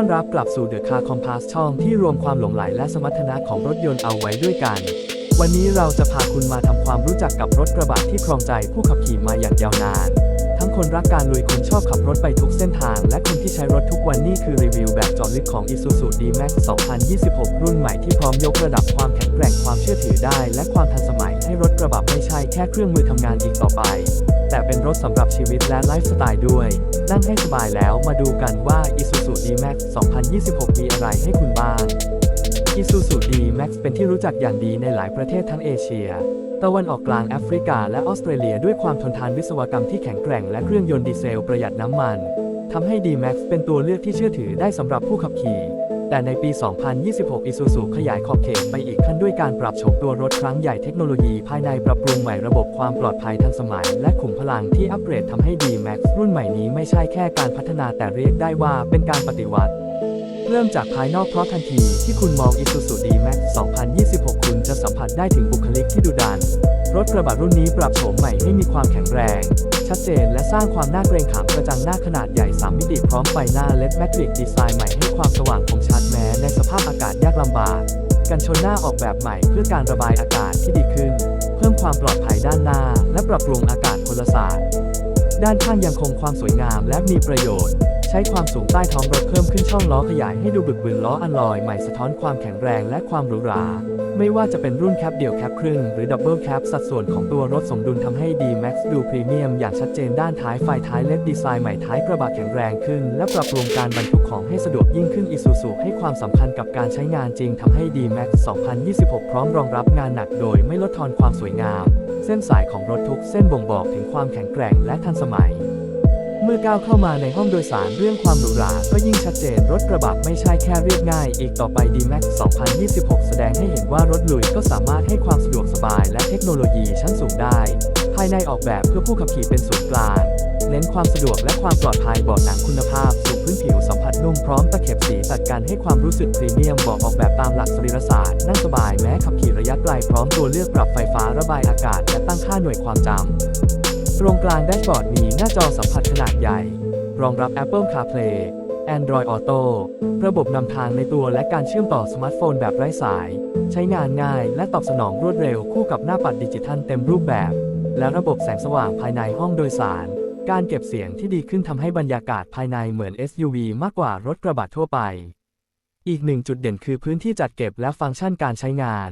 ต้อนรับกลับสู่เดอะคาคอมพาสช่องที่รวมความหลงใหลและสมรรถนะของรถยนต์เอาไว้ด้วยกัน วันนี้เราจะพาคุณมาทำความรู้จักกับรถกระบะที่ครองใจผู้ขับขี่มาอย่างยาวนาน ทั้งคนรักการลุยคนชอบขับรถไปทุกเส้นทาง และคนที่ใช้รถทุกวันนี่คือรีวิวแบบเจาะลึกของ Isuzu D-Max 2026 รุ่นใหม่ที่พร้อมยกระดับความแข็งแกร่งความเชื่อถือได้ และความทันสมัยให้รถกระบะไม่ใช่แค่เครื่องมือทำงานอีกต่อไป แต่เป็นรถสำหรับชีวิตและไลฟ์สไตล์ด้วย นั่งให้สบายแล้วมาดูกันว่า Isuzu D-Max 2026 มีอะไรให้คุณบ้าง Isuzu D-Max เป็นที่รู้จักอย่างดีในหลายประเทศทั้งเอเชีย ตะวันออกกลางแอฟริกาและออสเตรเลียด้วยความทนทานวิศวกรรมที่แข็งแกร่งและเครื่องยนต์ดีเซลประหยัดน้ำมันทำให้ D-Max เป็นตัวเลือกที่เชื่อถือได้สำหรับผู้ขับขี่ แต่ในปี 2026 Isuzu ขยายขอบเขตไปอีกขั้นด้วยการปรับโฉมตัวรถครั้งใหญ่เทคโนโลยีภายในปรับปรุงใหม่ระบบความปลอดภัยทันสมัย และขุมพลังที่อัปเกรดทำให้ D-Max รุ่นใหม่นี้ไม่ใช่แค่การพัฒนาแต่เรียกได้ว่าเป็นการปฏิวัติ เริ่มจากภายนอกเพราะทันทีที่คุณมอง Isuzu D-Max 2026 คุณจะสัมผัสได้ถึงบุคลิกที่ดุดัน รถกระบะรุ่นนี้ปรับโฉมใหม่ให้มีความแข็งแรง ชัดเจนและสร้างความน่าเกรงขามกระจังหน้าขนาดใหญ่ 3 มิติพร้อมไฟหน้า LED Matrix ดีไซน์ใหม่ให้ความสว่างคมชัดแม้ในสภาพอากาศยากลำบากกันชนหน้าออกแบบใหม่เพื่อการระบายอากาศที่ดีขึ้น เพิ่มความปลอดภัยด้านหน้า และปรับปรุงอากาศพลศาสตร์ ด้านข้างยังคงความสวยงามและมีประโยชน์ ใช้ความสูงใต้ท้องรถเพิ่มขึ้นช่องล้อขยายให้ดูบึกบึนล้ออัลลอยใหม่สะท้อนความแข็งแรงและความหรูหรา ไม่ว่าจะเป็นรุ่นแคปเดี่ยวแคปครึ่งหรือดับเบิลแคปสัดส่วนของตัวรถสมดุลทำให้ D-Max ดูพรีเมียมอย่างชัดเจนด้านท้ายไฟท้ายเลดดีไซน์ใหม่ท้ายกระบะแข็งแรงขึ้น และปรับปรุงการบรรทุกของให้สะดวกยิ่งขึ้น Isuzu ให้ความสำคัญกับการใช้งานจริงทำให้ D-Max 2026 พร้อมรองรับงานหนักโดยไม่ลดทอนความสวยงาม เส้นสายของรถทุกเส้นบ่งบอกถึงความแข็งแกร่งและทันสมัย มื่อก้าวเข้ามาในห้องโดยสารเรื่องความหรูหราก็ยิ่งชัดเจนรถกระบะไม่ใช่แค่เรียบง่าย อีกต่อไป D-Max 2026 แสดงให้เห็นว่ารถลุยก็สามารถให้ความสะดวกสบายและเทคโนโลยีชั้นสูงได้ ภายในออกแบบเพื่อผู้ขับขี่เป็นศูนย์กลางเน้นความสะดวกและความปลอดภัยเบาะหนังคุณภาพสูงพื้นผิวสัมผัสนุ่มพร้อมตะเข็บสีตัดกันให้ความรู้สึกพรีเมียมเบาะออกแบบตามหลักสรีรศาสตร์นั่งสบายแม้ขับขี่ระยะไกลพร้อมตัวเลือกปรับไฟฟ้าระบายอากาศและตั้งค่าหน่วยความจำ ตรงกลางแดชบอร์ดมีหน้าจอสัมผัสขนาดใหญ่ รองรับ Apple CarPlay Android Auto ระบบนำทางในตัวและการเชื่อมต่อสมาร์ทโฟนแบบไร้สาย ใช้งานง่ายและตอบสนองรวดเร็วคู่กับหน้าปัดดิจิทัลเต็มรูปแบบ และระบบแสงสว่างภายในห้องโดยสาร การเก็บเสียงที่ดีขึ้นทำให้บรรยากาศภายในเหมือน SUV มากกว่ารถกระบะทั่วไป อีกหนึ่งจุดเด่นคือพื้นที่จัดเก็บและฟังก์ชันการใช้งาน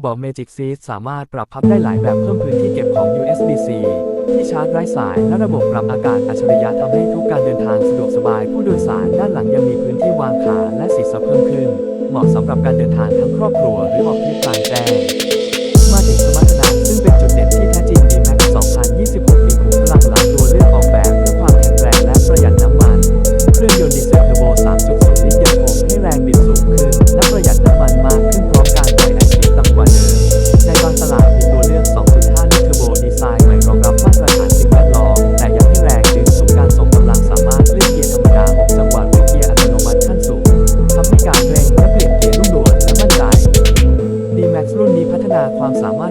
เบาะ Magic Seat สามารถปรับพับได้หลายแบบเพิ่มพื้นที่เก็บของ USB-C ที่ชาร์จไร้สายและระบบปรับอากาศอัจฉริยะทำให้ทุกการเดินทางสะดวกสบาย ผู้โดยสารด้านหลังยังมีพื้นที่วางขาและศีรษะเพิ่มขึ้น เหมาะสำหรับการเดินทางทั้งครอบครัวหรือออกทริปกลางแจ้งมาถึงสมรร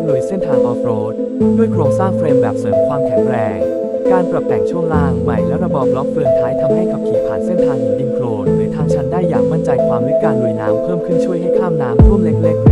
ลุยเส้นทางออฟโรด ด้วยโครงสร้างเฟรมแบบเสริมความแข็งแรง การปรับแต่งช่วงล่างใหม่และระบบล็อกเฟืองท้ายทำให้ขับขี่ผ่านเส้นทางหินดินโคลนหรือทางชันได้อย่างมั่นใจความลึกการลุยน้ำเพิ่มขึ้นช่วยให้ข้ามน้ำท่วมเล็กๆ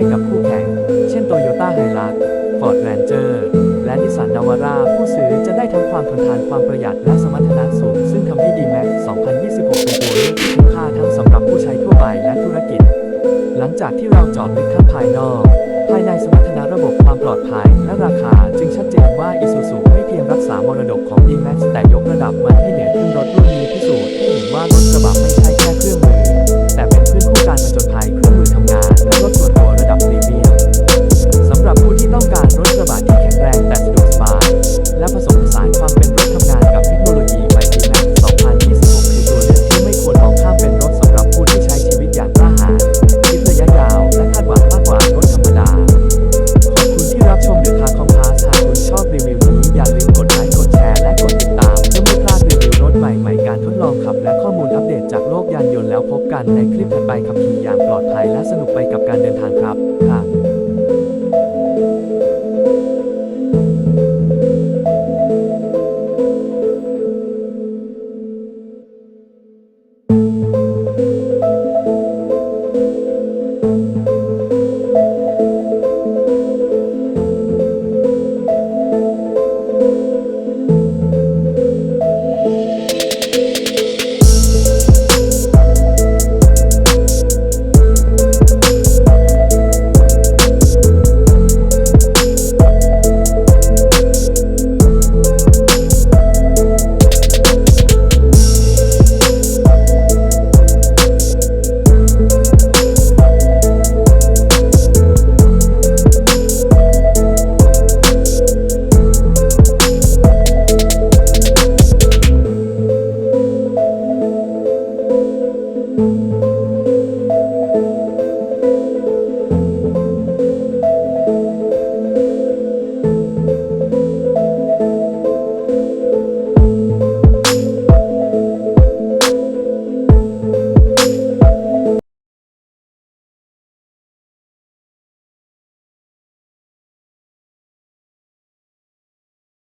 ได้กับคู่แข่ง เช่น Toyota Hilux Ford Ranger และ Nissan Navara ผู้ซื้อจะได้ทั้งความทนทานความประหยัดและสมรรถนะสูง ซึ่งทำให้ D-Max 2026 เป็นตัวเลือกที่คุ้มค่าทั้งสำหรับผู้ใช้ทั่วไปและธุรกิจ หลังจากที่เราจาะลึกทั้งภายนอก ภายในสมรรถนะระบบความปลอดภัยและราคาจึงชัดเจนว่า Isuzu ไม่เพียงรักษามรดกของ D-Max แต่ยกระดับมันให้เหนือขึ้นรถรุ่นนี้พิสูจน์ให้เห็นว่ารถกระบะไม่ใช่แค่เครื่อง ต้องการรถกระบะที่แข็งแรงแต่สะดว